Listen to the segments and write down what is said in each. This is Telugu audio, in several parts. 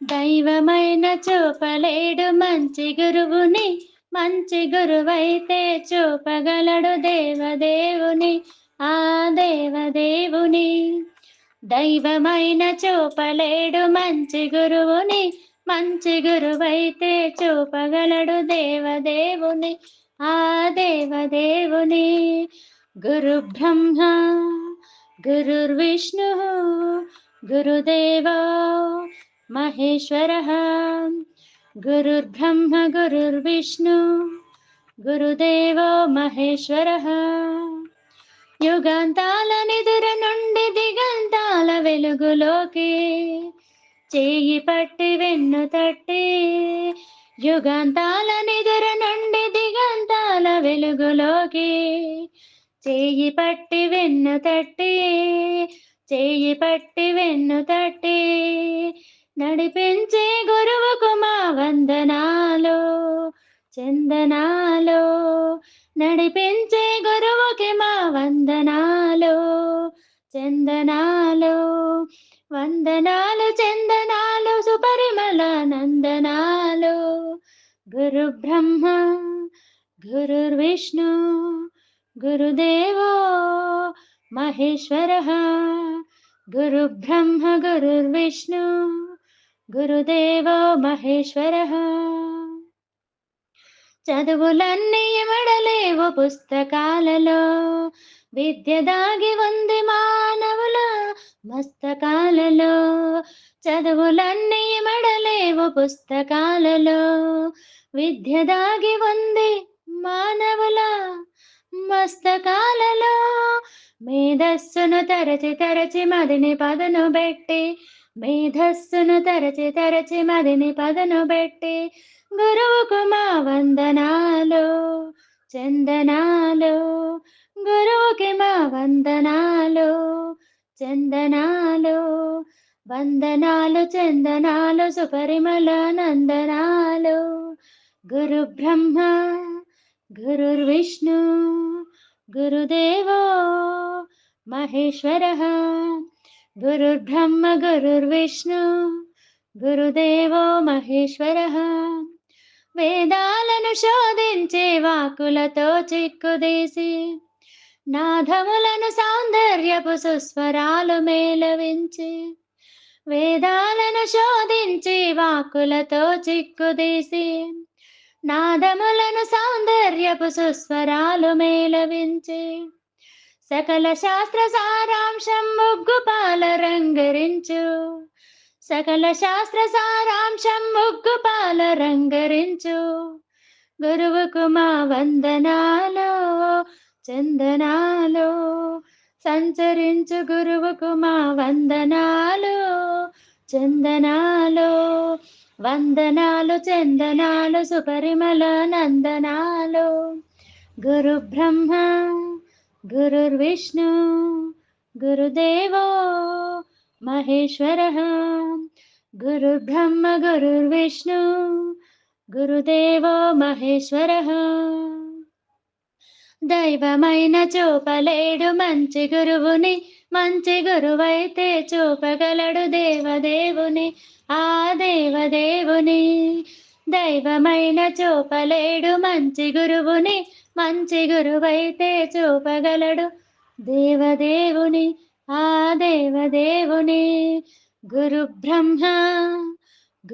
దైవమైన చూపలేడు మంచి గురువుని మంచి గురువైతే చూపగలడు దేవదేవుని ఆ దేవదేవుని. దైవమైన చూపలేడు మంచి గురువుని మంచి గురువైతే చూపగలడు దేవదేవుని ఆ దేవదేవుని. గురు బ్రహ్మ గురుర్విష్ణు గురుదేవో మహేశ్వర. గురుర్బ్రహ్మ గురుర్విష్ణు గురుదేవో మహేశ్వర. యుగంతాల నిదుర నుండి దిగంతాల వెలుగులోకి చేయి పట్టి వెన్ను తట్టి యుగంతాల నిదుర నుండి దిగంతాల వెలుగులోకి చేయి పట్టి వెన్ను తట్టి చేయి పట్టి వెన్ను తట్టి నడిపించే గురువుకు మా వందనాలు చందనాలు. నడిపించే గురువుకి మా వందనాలు చందనాలు. వందనాలు చందనాలు సుపరిమళ నందనాలు. గురు బ్రహ్మ గురుర్విష్ణు గురుదేవో మహేశ్వర. గురు బ్రహ్మ గురుర్విష్ణు గురుదేవో మహేశ్వర. చదువులన్నీ ఇమడలేవు పుస్తకాలలో. విద్య దాగి ఉంది మానవుల మస్తకాలలో. చదువులన్నీ మడలేవు పుస్తకాలలో. విద్య దాగి ఉంది మానవుల మస్తకాలలో. మేధస్సును తరచి తరచి మదిని పదను పెట్టి మేధస్సును తరచి తరచి మదిని పదను పెట్టి గురువుకు మా వందనాలు చందనాలు. గురువుకి మా వందనాలు చందనాలు. వందనాలు చందనాలు సుపరిమళ నందనాలు. గురు బ్రహ్మ గురుర్విష్ణు గురుదేవో మహేశ్వర. గురుర్బ్రహ్మ గురుర్విష్ణు గురుదేవో మహేశ్వర వేదాలను శోధించే వాకులతో చిక్కుదేసి నాదములను సౌందర్యపు సుస్వరాలు మేలవించి వేదాలను శోధించి వాకులతో చిక్కుదేసి నాదములను సౌందర్యపు సుస్వరాలు మేలవించి సకల శాస్త్ర సారాంశం ముగ్గు పాల రంగరించు సకల శాస్త్ర సారాంశం ముగ్గు పాల రంగరించు గురువుకు మా వందనాలు చందనాలు. సంచరించు గురువుకు మా వందనాలు చందనాలు. వందనాలు చందనాలు సుపరిమళ నందనాలు. గురు బ్రహ్మ గురుర్విష్ణు గురుదేవో మహేశ్వర గురుర్బ్రహ్మ గురుర్విష్ణు గురుదేవో మహేశ్వర దైవమైన చూపలేడు మంచి గురువుని మంచి గురువైతే చూపగలడు దేవదేవుని ఆ దేవదేవుని. దైవమైన చూపలేడు మంచి గురువుని మంచి గురువైతే చూపగలడు. దేవదేవుని ఆ దేవదేవుని. గురు బ్రహ్మ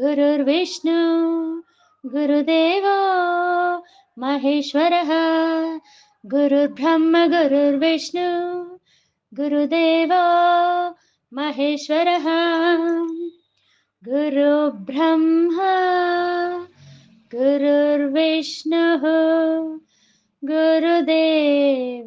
గురుర్విష్ణు గురుదేవో మహేశ్వర. గురుర్బ్రహ్మ గురుర్విష్ణు గురుదేవో మహేశ్వర. గురు బ్రహ్మ గురుర్విష్ణు గురుదేవో